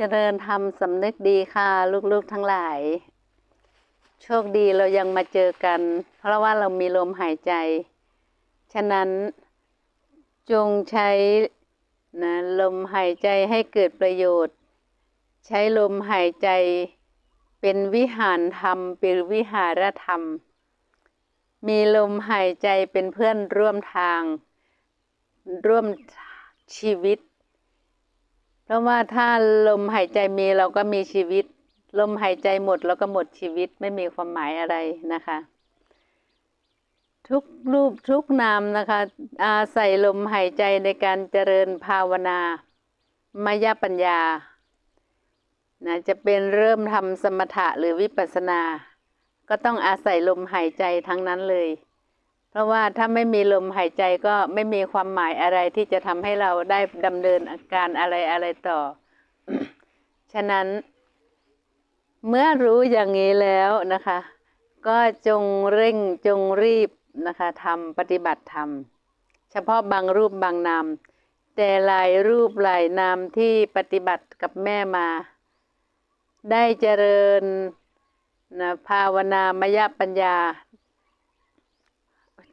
เจริญธรรมสำนึกดีค่ะลูกๆทั้งหลาย โชคดีเรายังมาเจอกัน เพราะว่าเรามีลมหายใจ ฉะนั้นจงใช้นะลมหายใจให้เกิดประโยชน์ ใช้ลมหายใจเป็นวิหารธรรม เป็นวิหารธรรม มีลมหายใจเป็นเพื่อนร่วมทาง ร่วมชีวิต เพราะว่าถ้าลมหายใจมีเราก็มีชีวิต ลมหายใจหมดเราก็หมดชีวิตไม่มีความหมายอะไรนะคะ ทุกรูปทุกนามนะคะ อาศัยลมหายใจในการเจริญภาวนามายปัญญานะจะเป็นเริ่มทำสมถะหรือวิปัสสนา ก็ต้องอาศัยลมหายใจทั้งนั้นเลย เพราะว่าถ้าไม่มีลมหายใจก็ไม่มีความหมายอะไรที่จะทำให้เราได้ดำเนินอาการอะไรอะไรต่อ ฉะนั้น เมื่อรู้อย่างนี้แล้วนะคะ ก็จงเร่งจงรีบนะคะทำปฏิบัติธรรม เฉพาะบางรูปบางนามแต่หลายรูปหลายนามที่ปฏิบัติกับแม่มา ได้เจริญนะภาวนามยปัญญา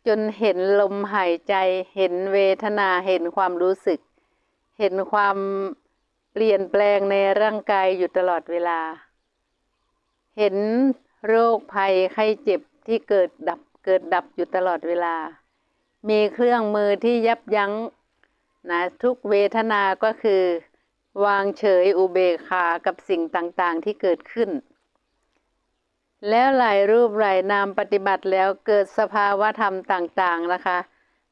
จนเห็นลมหายใจ เห็นเวทนาเห็นความรู้สึก เห็นความเปลี่ยนแปลงในร่างกายอยู่ตลอดเวลา เห็นโรคภัยไข้เจ็บที่เกิดดับเกิดดับอยู่ตลอดเวลา มีเครื่องมือที่ยับยั้งนะทุกเวทนาก็คือ วางเฉยอุเบกขากับสิ่งต่างๆที่เกิดขึ้น แล้วหลายรูปหลายนามปฏิบัติแล้วเกิดสภาวะธรรมต่างๆนะคะ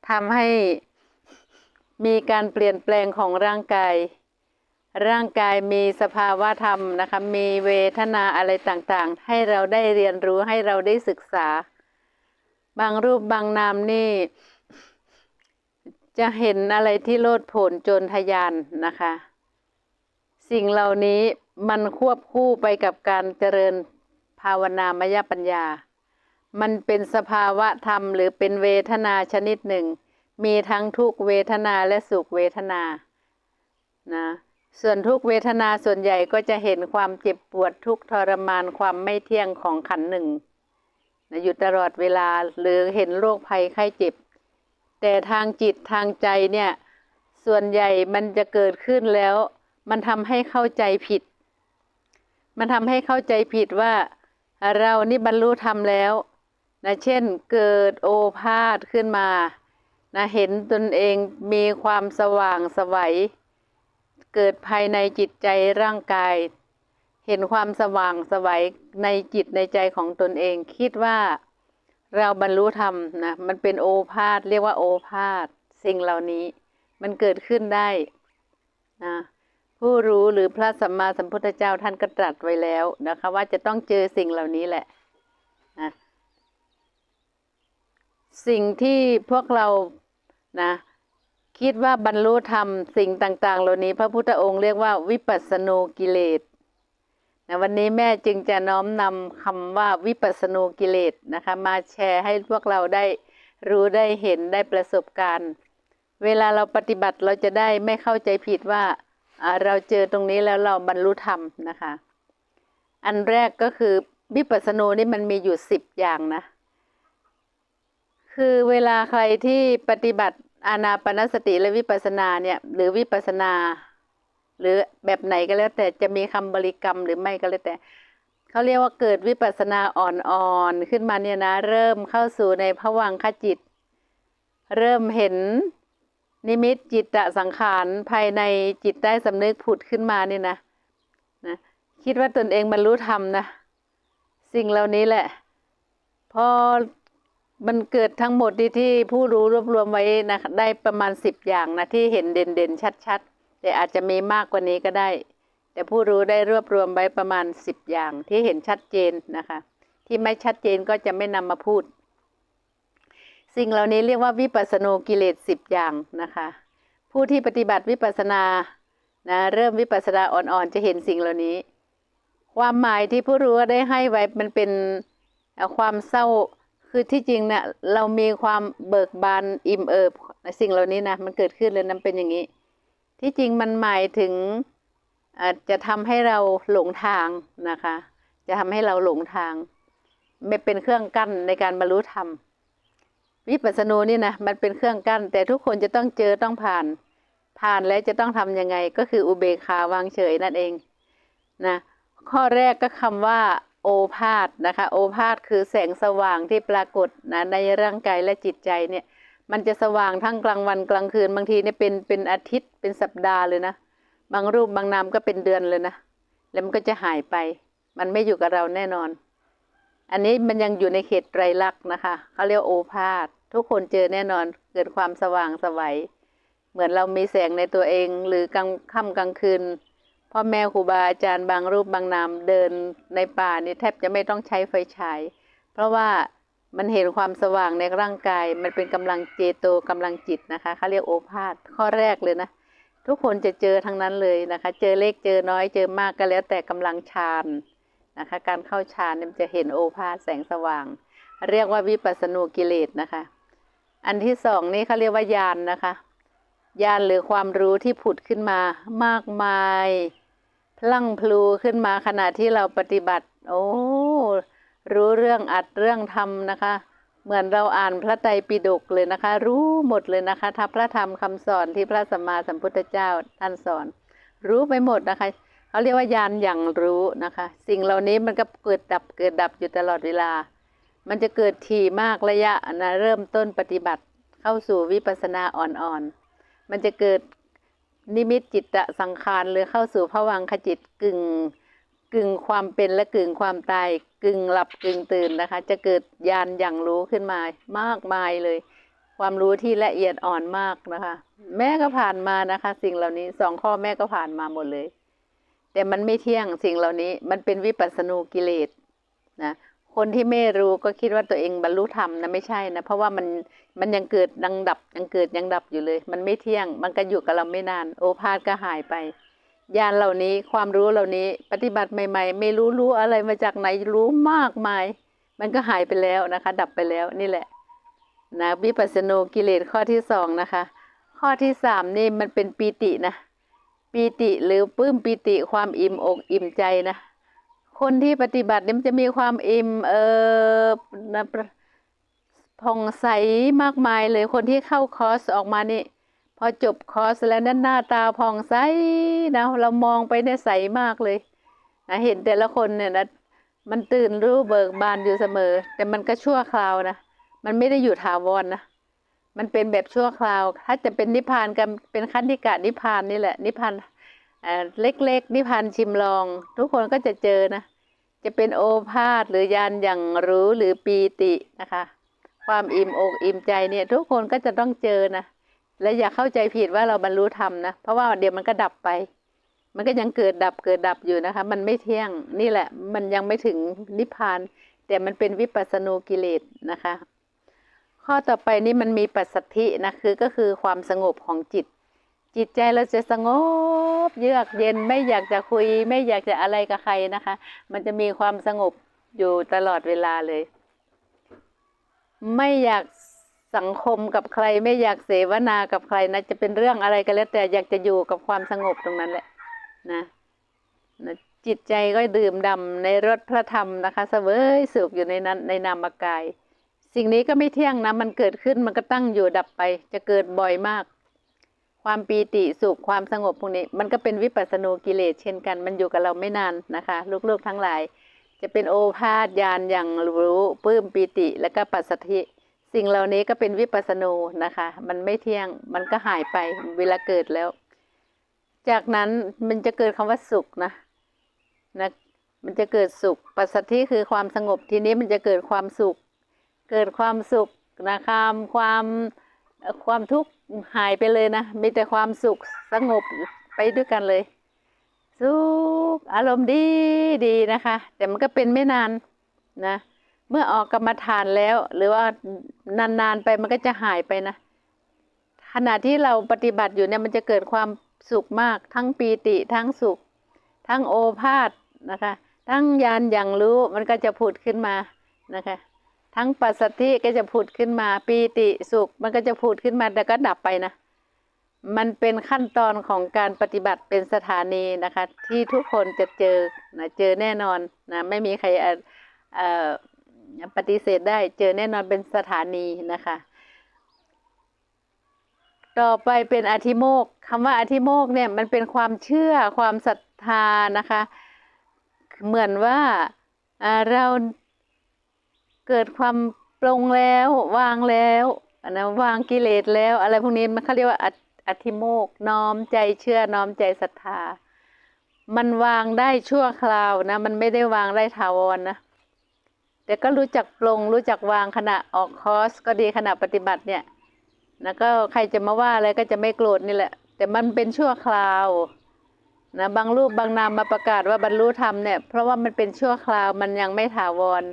ทำให้มีการเปลี่ยนแปลงของร่างกาย ร่างกายมีสภาวะธรรมนะคะ มีเวทนาอะไรต่างๆ ให้เราได้เรียนรู้ให้เราได้ศึกษา บางรูปบางนามนี่ จะเห็นอะไรที่โลดโผนโจรทยานนะคะ สิ่งเหล่านี้มันควบคู่ไปกับการเจริญ ภาวนามยปัญญา มันเป็นสภาวะธรรมหรือเป็นเวทนาชนิดหนึ่ง มีทั้งทุกเวทนาและสุขเวทนา นะ ส่วนทุกเวทนาส่วนใหญ่ก็จะเห็นความเจ็บปวดทุกทรมานความไม่เที่ยงของขันหนึ่งนะอยู่ตลอดเวลาหรือเห็นโรคภัยไข้เจ็บ แต่ทางจิตทางใจเนี่ย ส่วนใหญ่มันจะเกิดขึ้นแล้ว มันทำให้เข้าใจผิด มันทำให้เข้าใจผิดว่า เรานี่บรรลุธรรมแล้วนะเช่นเกิดโอภาษขึ้นมานะเห็นตนเองมีความสว่างสวัย เกิดภายในจิตใจร่างกาย เห็นความสว่างสวัยในจิตในใจของตนเอง คิดว่าเราบรรลุธรรมนะมันเป็นโอภาษเรียกว่าโอภาษสิ่งเหล่านี้ มันเกิดขึ้นได้นะ ผู้รู้หรือพระสัมมาสัมพุทธเจ้าท่านก็ตรัสไว้แล้วนะคะ ว่าจะต้องเจอสิ่งเหล่านี้แหละนะสิ่งที่พวกเรานะ คิดว่าบรรลุธรรมสิ่งต่าง ๆ เหล่านี้ พระพุทธองค์เรียกว่าวิปัสสนูกิเลสนะวันนี้แม่จึงจะน้อมนำคำว่าวิปัสสนูกิเลสนะคะ มาแชร์ให้พวกเราได้รู้ได้เห็นได้ประสบการณ์ เวลาเราปฏิบัติเราจะได้ไม่เข้าใจผิดว่า เราเจอตรงนี้แล้วเราบรรลุธรรมนะคะ อันแรกก็คือวิปัสสนูนี่มันมีอยู่สิบอย่างนะ คือเวลาใครที่ปฏิบัติอานาปนสติและวิปัสสนาเนี่ย หรือวิปัสสนา หรือแบบไหนก็แล้วแต่จะมีคำบริกรรมหรือไม่ก็แล้วแต่เขาเรียกว่าเกิดวิปัสสนาอ่อนๆขึ้นมาเนี่ยนะ เริ่มเข้าสู่ในภวังคจิต เริ่มเห็น นิมิตจิตตสังขารภายในจิตใต้สำนึกผุดขึ้นมานี่นะนะคิดว่าตนเองบรรลุธรรมนะ สิ่งเหล่านี้แหละ พอมันเกิดทั้งหมดที่ที่ผู้รู้รวบรวมไว้นะได้ประมาณสิบอย่างนะที่เห็นเด่นๆชัดๆ แต่อาจจะมีมากกว่านี้ก็ได้ แต่ผู้รู้ได้รวบรวมไว้ประมาณสิบอย่างที่เห็นชัดเจนนะคะ ที่ไม่ชัดเจนก็จะไม่นำมาพูด สิ่งเหล่านี้เรียกว่าวิปัสสนกิเลสสิบอย่างนะคะ ผู้ที่ปฏิบัติวิปัสสนานะเริ่มวิปัสสนาอ่อนๆ จะเห็นสิ่งเหล่านี้ ความหมายที่ผู้รู้ได้ให้ไว้มันเป็นความเศร้าคือที่จริงเนะี่ยเรามีความเบิกบานอิ่มเอิบสิ่งเหล่านี้นะมันเกิดขึ้นเลยนั้นเป็นอย่างนี้ ที่จริงมันหมายถึงอาจจะทำให้เราหลงทางนะคะ จะทำให้เราหลงทาง ไม่เป็นเครื่องกั้นในการบรรลุธรรม วิปัสสนูนี่นะมันเป็นเครื่องกั้น แต่ทุกคนจะต้องเจอต้องผ่าน ผ่านแล้วจะต้องทำยังไง ก็คืออุเบกขาวางเฉยนั่นเองนะข้อแรกก็คำว่า โอภาษนะคะโอภาษคือแสงสว่างที่ปรากฏนะในร่างกายและจิตใจเนี่ยมันจะสว่างทั้งกลางวันกลางคืนบางทีเนี่ยเป็นเป็นอาทิตย์เป็นสัปดาห์เลยนะ บางรูปบางนามก็เป็นเดือนเลยนะ แล้วมันก็จะหายไป มันไม่อยู่กับเราแน่นอน อันนี้มันยังอยู่ในเขตไตรลักษณ์นะคะเขาเรียกโอภาษทุกคนเจอแน่นอนเกิดความสว่างสวัยเหมือนเรามีแสงในตัวเอง หรือกลางค่ำกลางคืนพ่อแม่ครูบาอาจารย์บางรูปบางนามเดินในป่านี่แทบจะไม่ต้องใช้ไฟฉาย เพราะว่ามันเห็นความสว่างในร่างกาย มันเป็นกำลังเจโตกำลังจิตนะคะเขาเรียกโอภาษข้อแรกเลยนะ ทุกคนจะเจอทั้งนั้นเลยนะคะ เจอเล็กเจอน้อยเจอมากก็แล้วแต่กำลังฌาน นะคะ การเข้าฌานเนี่ยมันจะเห็นโอภาสแสงสว่าง เรียกว่าวิปัสสนูกิเลสนะคะ อันที่สองนี่เขาเรียกว่าญาณนนะคะญาณหรือความรู้ที่ผุดขึ้นมามากมายพลั่งพลูขึ้นมาขณะที่เราปฏิบัติ โอ้รู้เรื่องอัดเรื่องทำนะคะ เหมือนเราอ่านพระไตรปิฎกเลยนะคะ รู้หมดเลยนะคะทัพพระธรรมคำสอนที่พระสัมมาสัมพุทธเจ้าท่านสอน รู้ไปหมดนะคะ เขาเรียกว่าญาณอย่างรู้นะคะ สิ่งเหล่านี้มันก็เกิดดับเกิดดับอยู่ตลอดเวลา มันจะเกิดถี่มากระยะนะเริ่มต้นปฏิบัติเข้าสู่วิปัสสนาอ่อนๆ มันจะเกิดนิมิตจิตตสังขารหรือเข้าสู่ภวังคจิตกึ่งกึ่งความเป็นและกึ่งความตายกึ่งหลับกึ่งตื่นนะคะ จะเกิดญาณอย่างรู้ขึ้นมามากมายเลย ความรู้ที่ละเอียดอ่อนมากนะคะ แม่ก็ผ่านมานะคะ สิ่งเหล่านี้สองข้อแม่ก็ผ่านมาหมดเลย แต่มันไม่เที่ยงสิ่งเหล่านี้ มันเป็นวิปัสสนูกิเลสนะคนที่ไม่รู้ก็คิดว่าตัวเองบรรลุธรรมนะไม่ใช่นะ เพราะว่ามันมันยังเกิดยังดับยังเกิดยังดับอยู่เลย มันไม่เที่ยง มันก็อยู่กับเราไม่นาน โอภาษก็หายไปญาณเหล่านี้ความรู้เหล่านี้ปฏิบัติใหม่ ๆ ไม่รู้รู้อะไรมาจากไหนรู้มากมาย มันก็หายไปแล้วนะคะ ดับไปแล้วนี่แหละนะวิปัสสนูกิเลสข้อที่สองนะคะ ข้อที่สามนี่มันเป็นปีตินะ ปีติหรือปลื้มปีติความอิ่มอกอิ่มใจนะ คนที่ปฏิบัติเนี่ยมันจะมีความอิ่มเออนะผ่องใสมากมายเลยคนที่เข้าคอร์สออกมานี่ พอจบคอร์สแล้วนั่นหน้าตาผ่องใสนะเรามองไปเนี่ยใสมากเลยนะเห็นแต่ละคนเนี่ยนะมันตื่นรู้เบิกบานอยู่เสมอ แต่มันก็ชั่วคราวนะ มันไม่ได้อยู่ถาวรนะ มันเป็นแบบชั่วคราว ถ้าจะเป็นนิพพานกันเป็นขั้นธิกะนิพพานนี่แหละ นิพพานเล็กๆนิพพานชิมลอง ทุกคนก็จะเจอนะ จะเป็นโอภาษหรือยานอย่างรู้หรือปีตินะคะ ความอิ่มอกอิ่มใจเนี่ยทุกคนก็จะต้องเจอนะและอย่าเข้าใจผิดว่าเราบรรลุธรรมนะ เพราะว่าเดี๋ยวมันก็ดับไป มันก็ยังเกิดดับเกิดดับอยู่นะคะ มันไม่เที่ยงนี่แหละ มันยังไม่ถึงนิพพาน แต่มันเป็นวิปัสสนูกิเลสนะคะ ข้อต่อไปนี่มันมีปัสสัทธินะคือก็คือความสงบของจิต จิตใจเราจะสงบ เยือกเย็นไม่อยากจะคุย ไม่อยากจะอะไรกับใครนะคะ มันจะมีความสงบอยู่ตลอดเวลาเลย ไม่อยากสังคมกับใคร ไม่อยากเสวนากับใครนะจะเป็นเรื่องอะไรก็แล้วแต่อยากจะอยู่กับความสงบตรงนั้นแหละนะนะจิตใจก็ดื่มดำในรสพระธรรมนะคะสเสวยสุขอยู่ในนั้นในนามกาย สิ่งนี้ก็ไม่เที่ยงนะ มันเกิดขึ้นมันก็ตั้งอยู่ดับไป จะเกิดบ่อยมาก ความปีติสุขความสงบพวกนี้ มันก็เป็นวิปัสสนูกิเลสเช่นกัน มันอยู่กับเราไม่นานนะคะ ลูกๆทั้งหลาย จะเป็นโอภาษญาณอย่างรู้ปลื้มปีติ และก็ปัสสธิสิ่งเหล่านี้ก็เป็นวิปัสสนูนะคะ มันไม่เที่ยง มันก็หายไปเวลาเกิดแล้ว จากนั้นมันจะเกิดคำว่าสุขนะนะ มันจะเกิดสุข ปัสสัทธิคือความสงบ ทีนี้มันจะเกิดความสุข เกิดความสุขนะคะความความทุกข์หายไปเลยนะ มีแต่ความสุขสงบไปด้วยกันเลย สุขอารมณ์ดีดีนะคะ แต่มันก็เป็นไม่นานนะ เมื่อออกกรรมฐานแล้ว หรือว่านานๆไปมันก็จะหายไปนะ ขณะที่เราปฏิบัติอยู่เนี่ยมันจะเกิดความสุขมาก ทั้งปีติทั้งสุข ทั้งโอภาษนะคะ ทั้งยานอย่างรู้มันก็จะผุดขึ้นมานะคะ ทั้งปัสสัทธิก็จะผุดขึ้นมาปีติสุข มันก็จะผุดขึ้นมาแต่ก็ดับไปนะ มันเป็นขั้นตอนของการปฏิบัติเป็นสถานีนะคะ ที่ทุกคนจะเจอนะเจอแน่นอนนะไม่มีใครปฏิเสธได้เจอแน่นอนเป็นสถานีนะคะ ต่อไปเป็นอธิโมกคำว่าอธิโมกเนี่ยมันเป็นความเชื่อความศรัทธานะคะ เหมือนว่าเรา เกิดความปลงแล้ววางแล้วนะวางกิเลสแล้ว อะไรพวกนี้มันเขาเรียกว่าออธิโมกน้อมใจเชื่อน้อมใจศรัทธา มันวางได้ชั่วคราวนะ มันไม่ได้วางได้ถาวรนะแต่ก็รู้จักปลงรู้จักวางขณะออกคอร์สก็ดีขณะปฏิบัติเนี่ยนะก็ใครจะมาว่าอะไรก็จะไม่โกรธนี่แหละ แต่มันเป็นชั่วคราวนะบางรูปบางนามมาประกาศว่าบรรลุธรรมเนี่ยเพราะว่ามันเป็นชั่วคราวมันยังไม่ถาวร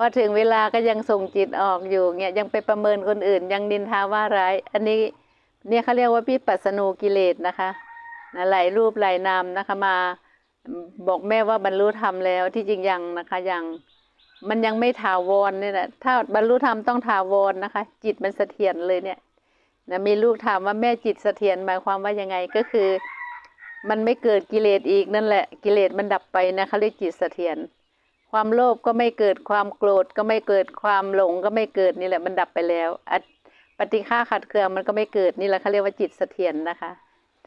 พอถึงเวลาก็ยังส่งจิตออกอยู่เนี่ยยังไปประเมินคนอื่น ยังนินทาว่าร้าย อันนี้เนี่ยเขาเรียกว่าพิปัสนูกิเลสนะคะนะหลายรูปหลายนามนะคะมาบอกแม่ว่าบรรลุธรรมแล้วที่จริงยังนะคะยังมันยังไม่ถาวรเนี่ยแหละถ้าบรรลุธรรมต้องถาวรนะคะ จิตมันเสถียรเลยเนี่ยนะมีลูกถามว่าแม่จิตเสถียรหมายความว่ายังไงก็คือ มันไม่เกิดกิเลสอีกนั่นแหละ กิเลสมันดับไปนะคะเรียกจิตเสถียร ความโลภก็ไม่เกิดความโกรธก็ไม่เกิดความหลงก็ไม่เกิดนี่แหละมันดับไปแล้วปฏิฆาขัดเคืองมันก็ไม่เกิดนี่แหละเขาเรียกว่าจิตเสถียรนะคะ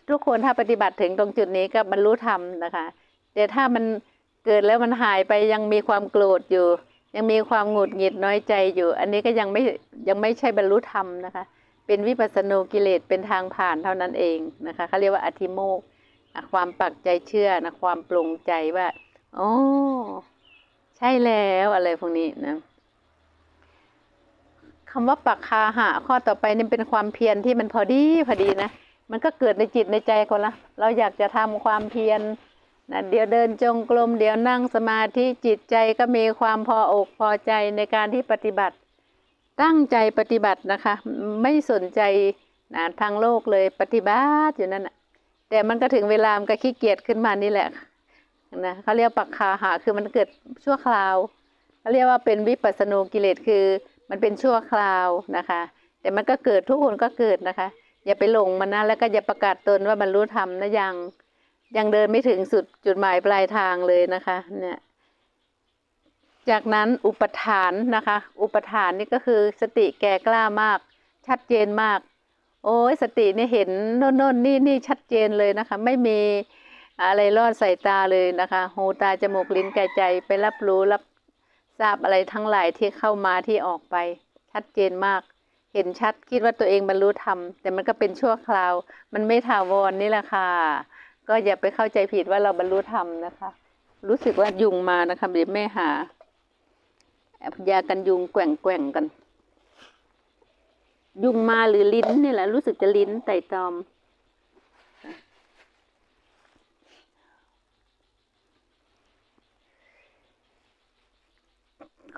ทุกคนถ้าปฏิบัติถึงตรงจุดนี้ก็บรรลุธรรมนะคะแต่ถ้ามันเกิดแล้วมันหายไปยังมีความโกรธอยู่ ยังมีความหงุดหงิดน้อยใจอยู่ อันนี้ก็ยังไม่ยังไม่ใช่บรรลุธรรมนะคะ เป็นวิปัสสนูกิเลสเป็นทางผ่านเท่านั้นเองนะคะเขาเรียกว่าอธิโมกความปักใจเชื่อนะความปรุงใจว่าโอ้ ใช่แล้วอะไรพวกนี้นะคำว่าปักคาหะข้อต่อไปนี่เป็นความเพียรที่มันพอดีพอดีนะมันก็เกิดในจิตในใจคนละ เราอยากจะทำความเพียรนะเดี๋ยวเดินจงกรมเดี๋ยวนั่งสมาธิจิตใจก็มีความพออกพอใจในการที่ปฏิบัติ ตั้งใจปฏิบัตินะคะ ไม่สนใจนะทางโลกเลยปฏิบัติอยู่นั่นแหะแต่มันก็ถึงเวลามันก็ขี้เกียจขึ้นมานี่แหละ นะเขาเรียกปักคาหะคือมันเกิดชั่วคราวเขาเรียกว่าเป็นวิปัสสนูกิเลสคือ มันเป็นชั่วคราวนะคะ แต่มันก็เกิดทุกคนก็เกิดนะคะ อย่าไปหลงมันนะแล้วก็อย่าประกาศตนว่าบรรลุธรรมนะยังยังเดินไม่ถึงสุดจุดหมายปลายทางเลยนะคะเนี่ยจากนั้นอุปทานนะคะ อุปทานนี่ก็คือสติแก่กล้ามาก ชัดเจนมาก โอ้ยสตินี่เห็นโน่นโน่นนี่นี่ชัดเจนเลยนะคะ ไม่มี อะไรรอดใส่ตาเลยนะคะ หูตาจมูกลิ้นกายใจไปรับรู้รับทราบอะไรทั้งหลายที่เข้ามาที่ออกไป ชัดเจนมาก เห็นชัดคิดว่าตัวเองบรรลุธรรมแต่มันก็เป็นชั่วคราว มันไม่ถาวรนนี่แหละค่ะ ก็อย่าไปเข้าใจผิดว่าเราบรรลุธรรมนะคะ รู้สึกว่ายุงมานะคะเดี๋ยวแม่หายากันยุงแกว่งแกว่งกัน ยุงมาหรือลิ้นนี่แหละรู้สึกจะลิ้นไต่ตอม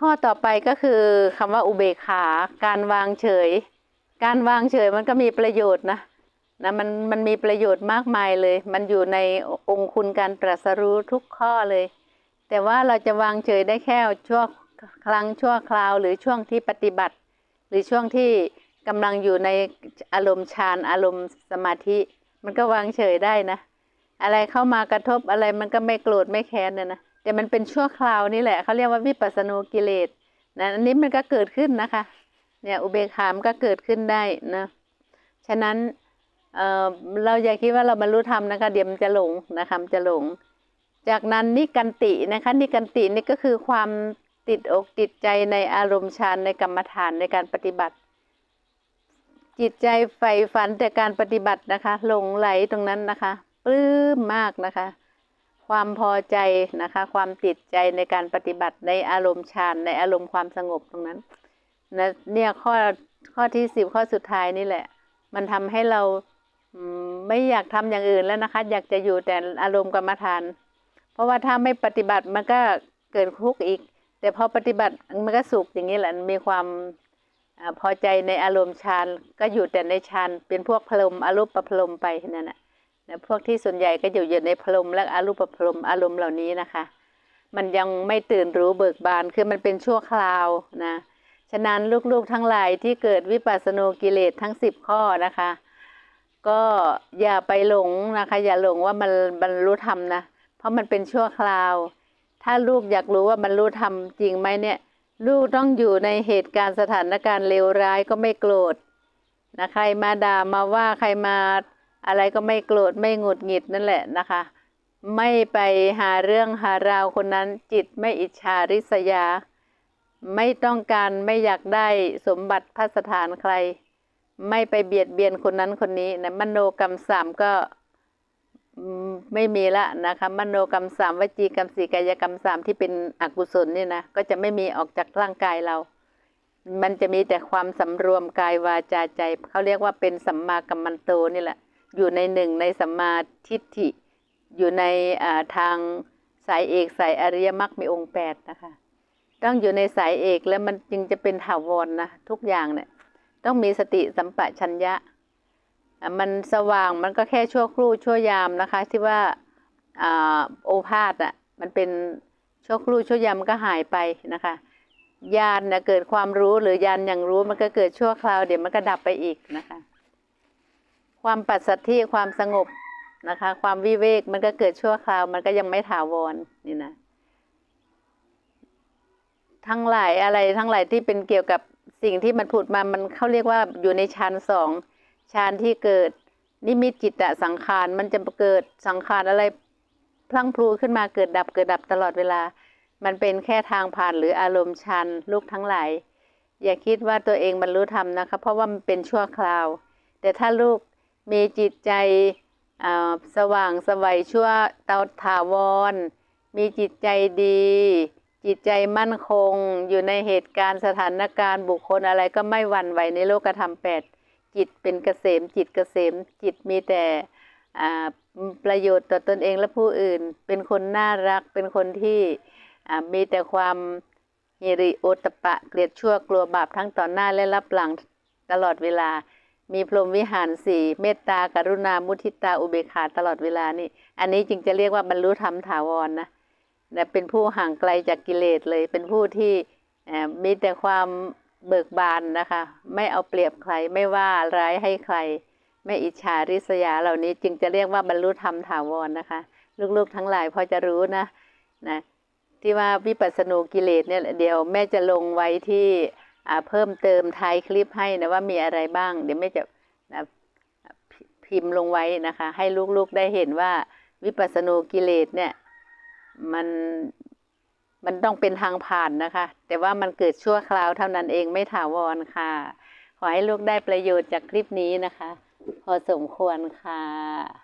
ข้อต่อไปก็คือคำว่าอุเบกขา การวางเฉย การวางเฉยมันก็มีประโยชน์นะนะมันมันมีประโยชน์มากมายเลย มันอยู่ในองค์คุณการตรัสรู้ทุกข้อเลย แต่ว่าเราจะวางเฉยได้แค่ชั่วครั้งชั่วคราวหรือช่วงที่ปฏิบัติ หรือช่วงที่กำลังอยู่ในอารมณ์ฌานอารมณ์สมาธิ มันก็วางเฉยได้นะ อะไรเข้ามากระทบอะไรมันก็ไม่โกรธไม่แค้นนะนะ แต่มันเป็นชั่วคราวนี่แหละเขาเรียกว่าวิปัสสนูกิเลสนะอันนี้มันก็เกิดขึ้นนะคะ เนี่ยอุเบกขามนก็เกิดขึ้นได้นะฉะนั้นเเราอย่าคิดว่าเราบรรลุธรรมนะคะ เดี๋ยวมันจะหลงนะคะมันจะหลง จากนั้นนิกันตินะคะนิกันตินี่ก็คือความติดอกติดใจในอารมณ์ฌานในกรรมฐานในการปฏิบัติ จิตใจใฝ่ฝันแต่การปฏิบัตินะคะหลงไหลตรงนั้นนะคะปลื้มมากนะคะ ความพอใจนะคะ ความติดใจในการปฏิบัติในอารมณ์ฌานในอารมณ์ความสงบตรงนั้นนะเนี่ยข้อข้อที่สิบข้อสุดท้ายนี่แหละ มันทำให้เราไม่อยากทำอย่างอื่นแล้วนะคะ อยากจะอยู่แต่อารมณ์กรรมฐาน เพราะว่าถ้าไม่ปฏิบัติมันก็เกิดทุกข์อีก แต่พอปฏิบัติมันก็สุขอย่างนี้แหละมีความอพอใจในอารมณ์ฌานก็อยู่แต่ในฌานเป็นพวกพรหมอารูปประพรหมไปนั่นแหละ นะพวกที่ส่วนใหญ่ก็อยู่อยู่ในพรมและอรูปปพรมอารมณ์เหล่านี้นะคะ มันยังไม่ตื่นรู้เบิกบานคือมันเป็นชั่วคราวนะฉะนั้นลูกๆทั้งหลายที่เกิดวิปัสสนูกิเลสทั้งสิบข้อนะคะ ก็อย่าไปหลงนะคะ อย่าหลงว่ามันบรรลุธรรมนะ เพราะมันเป็นชั่วคราว ถ้าลูกอยากรู้ว่าบรรลุธรรมจริงไหมเนี่ย ลูกต้องอยู่ในเหตุการณ์สถานการณ์เลวร้ายก็ไม่โกรธนะใครมาด่ามาว่าใครมา อะไรก็ไม่โกรธไม่หงุดหงิดนั่นแหละนะคะ ไม่ไปหาเรื่องหาราวคนนั้นจิตไม่อิจฉาริษยา ไม่ต้องการไม่อยากได้สมบัติพระสถานใคร ไม่ไปเบียดเบียนคนนั้นคนนี้นะมโนกรรมสามก็ไม่มีละนะคะมโนกรรมสามวจีกรรมสี่กายกรรมสามที่เป็นอกุศลนี่นะก็จะไม่มีออกจากร่างกายเรา มันจะมีแต่ความสำรวมกายวาจาใจเขาเรียกว่าเป็นสัมมากัมมันโตนี่แหละ อยู่ในหนึ่งในสัมมาทิฏฐิ อยู่ในทางสายเอกสายอริยมรรคมีองค์แปดนะคะ ต้องอยู่ในสายเอกแล้วมันจึงจะเป็นถาวรนะทุกอย่างเนี่ย ต้องมีสติสัมปชัญญะ มันสว่างมันก็แค่ชั่วครู่ชั่วยามนะคะ ที่ว่าอโอภาษอะมันเป็นชั่วครู่ชั่วยามก็หายไปนะคะญาณนะเกิดความรู้หรือญาณอย่างรู้มันก็เกิดชั่วคราวเดี๋ยวมันก็ดับไปอีกนะคะ ความปัสสัทธิความสงบนะคะ ความวิเวกมันก็เกิดชั่วคราว มันก็ยังไม่ถาวรนี่นะทั้งหลายอะไรทั้งหลายที่เป็นเกี่ยวกับสิ่งที่มันผุดมามันเขาเรียกว่าอยู่ในฌานสองฌานที่เกิด นิมิตจิตตสังขารมันจะเกิดสังขารอะไรพลังพลูขึ้นมาเกิดดับเกิดดับตลอดเวลา มันเป็นแค่ทางผ่านหรืออารมณ์ฌานลูกทั้งหลาย อย่าคิดว่าตัวเองบรรลุธรรมนะคะ เพราะว่ามันเป็นชั่วคราว แต่ถ้าลูก มีจิตใจสว่างสวัยชั่วเตาถาวร มีจิตใจดี จิตใจมั่นคง อยู่ในเหตุการณ์สถานการณ์บุคคลอะไรก็ไม่หวั่นไหวในโลกธรรมแปดจิตเป็นเกษม จิตเกษม จิตมีแต่ประโยชน์ต่อตนเองและผู้อื่น เป็นคนน่ารักเป็นคนที่มีแต่ความฮิริโอตปะเกลียดชั่วกลัวบาปทั้งต่อหน้าและรับหลังตลอดเวลา มีพรหมวิหารสี่เมตตากรุณา มุทิตา อุเบกขาตลอดเวลานี่ อันนี้จึงจะเรียกว่าบรรลุธรรมถาวรนะนะเป็นผู้ห่างไกลจากกิเลสเลย เป็นผู้ที่มีแต่ความเบิกบานนะคะ ไม่เอาเปรียบใคร ไม่ว่าร้ายให้ใคร ไม่อิจฉาริษยาเหล่านี้จึงจะเรียกว่าบรรลุธรรมถาวรนะคะ ลูกๆทั้งหลายพอจะรู้นะนะที่ว่าวิปัสสนูกิเลสเนี่ยเดี๋ยวแม่จะลงไว้ที่ เพิ่มเติมท้ายคลิปให้นะว่ามีอะไรบ้าง เดี๋ยวแม่จะนะพิพิมพ์ลงไว้นะคะ ให้ลูกๆได้เห็นว่าวิปัสสนูกิเลสเนี่ยมันมันต้องเป็นทางผ่านนะคะ แต่ว่ามันเกิดชั่วคราวเท่านั้นเองไม่ถาวรค่ะ ขอให้ลูกได้ประโยชน์จากคลิปนี้นะคะ พอสมควรค่ะ